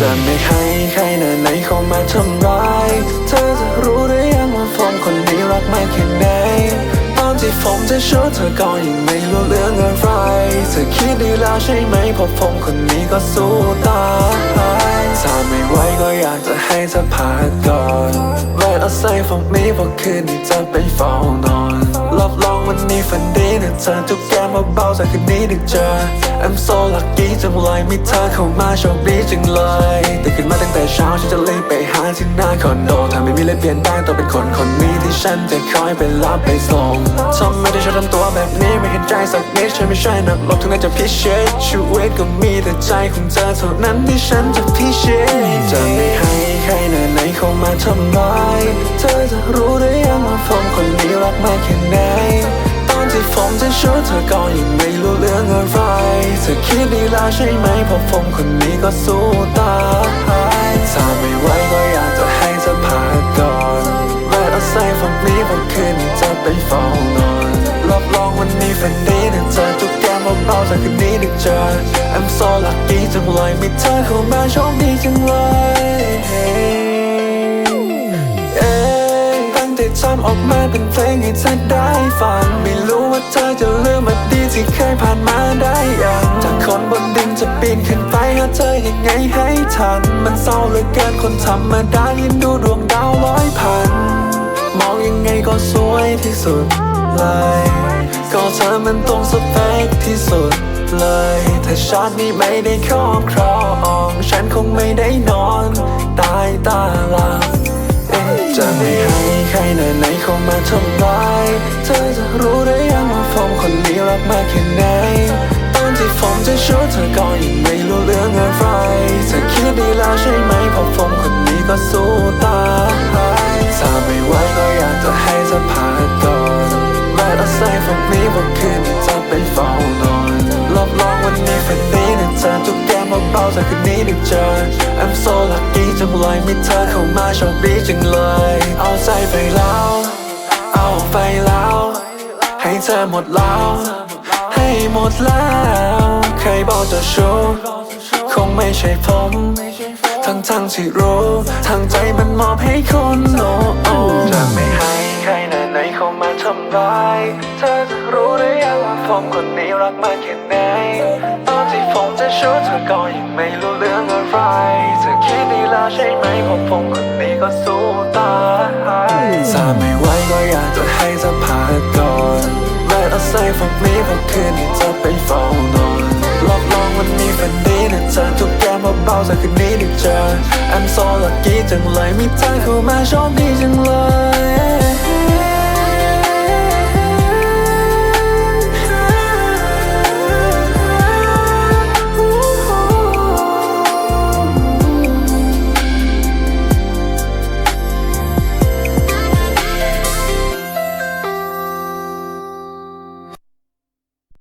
จะไม่ให้ใครหน้าไหนเข้ามาทำร้าย เธอจะรู้หรือยังว่าผมคนนี้รักมากแค่ไหนตอนที่ผมจะชูเธอก็ยังไม่รู้เรื่องอะไรเธอคิดดีแล้วใช่ไหมเพราะผมคนนี้ก็สู้ตายถ้าไม่ไหวก็อยากจะให้เธอพักก่อน Let us say for me เพราะคืนนี้จะไปเฝ้านอน รับรองวันนี้ฝันดีนะเธอทุกแก้มเบาๆจากคืนนี้ได้เจอ I'm so lucky จังเลยมีเธอเข้ามาโชคดีจังเลยตื่นขึ้นมาตั้งแต่เช้าฉันจะรีบไปหาที่หน้าคอนโดถ้าไม่มีเลยเปลี่ยนแปลงตัวเป็นคนคนนี้ที่ฉันจะคอยไปรับไปส่งทำไม่ได้ชอบทำตัวแบบนี้ไม่เห็นใจสักนิดฉันไม่ใช่นักลบถึงแม้จะพิเศษชีวิตก็มีแต่ใจของเธอเท่านั้นที่ฉันจะพิเศษจะไม่ให้ใครหน้น เข้ามาทำร้ายเธอจะรู้หรือยังว่าผมคนนี้รักมากแค่ไหน ตอนที่ผมจะชูเธอก็ยังไม่รู้เรื่องอะไรเธอคิดดีแล้วใช่ไหมเพราะผมคนนี้ก็สู้ตายถ้าไม่ไหวก็อยากจะให้เธอพักก่อน Let us say for me เพราะคืนนี้จะไปเฝ้านอนรับรองวันนี้ฝันดีนะเจอทุกแกมเบาๆจากคืนนี้ได้เจอ I'm so lucky จังเลยมีเธอเข้ามาโชคดีจังเลย ออกมาเป็นเพลงให้เธอได้ฟัง ไม่รู้ว่าเธอจะลืมอดีตที่เคยผ่านมาได้ยังจากคนบนดินจะปีนขึ้นไปหาเธอยังไงให้ทัน มันเศร้าเหลือเกินคนธรรมดายินดูดวงดาวร้อยพัน มองยังไงก็สวยที่สุดเลยก็เธอมันตรงสเปคที่สุดเลยถ้าชาตินี้ไม่ได้ครอบครองฉันคงไม่ได้นอน ตายตาลาเอ๊ะจะไม่ให้ ใครหนไหนเข้ามาทำร้ายเธอจะรู้ได้ยังว่าผมคนนี้รักมากแค่ไหนตอนที่ผมจะชูเธอก็ยังไม่รู้เรื่องอะไรเธอคิดดีแล้วใช่ไหมเพราะผมคนนี้ก็สู้ตายถ้าไม่ไหวก็อยากจะให้เธอพักก่อน Let us say for me ว่าคืนนี้จะไปเฝ้านอนรับรองวันนี้ฝันดีนะเธอทุกแก้มเบาๆจากคืนนี้ได้เจอ I'm so lucky จังเลยมีเธอเข้ามาโชคดีจังเลย เอาใจไปแล้ว เอาไปแล้ว ให้เธอหมดแล้ว ให้หมดแล้วเคยบอกจะชู้คงไม่ใช่ผม ทั้งทั้งๆที่รู้ทั้งใจมันมอบให้คนโอ้โอ้จะไม่ให้ใครหนไหนเข้ามาทำร้ายเธอจะรู้หรือยังว่าผมคนนี้รักมากแค่ไหนตอนที่ผมจะชู้เธอก็ยังไม่รู้เรื่องอะไร ใช่ไหมเพราะผมคนนี้ก็สู้ตายถ้าไม่ไหวก็อยากจะให้เธอพักก่อน Let us say for me เพราะคืนนี้จะไปเฝ้านอนรับรองวันนี้ฝันดีนะเธอทุกแก้มเบาๆจากคืนนี้ได้เจอ I'm so lucky จังเลยมีเธอเข้ามาโชคดีจังเลย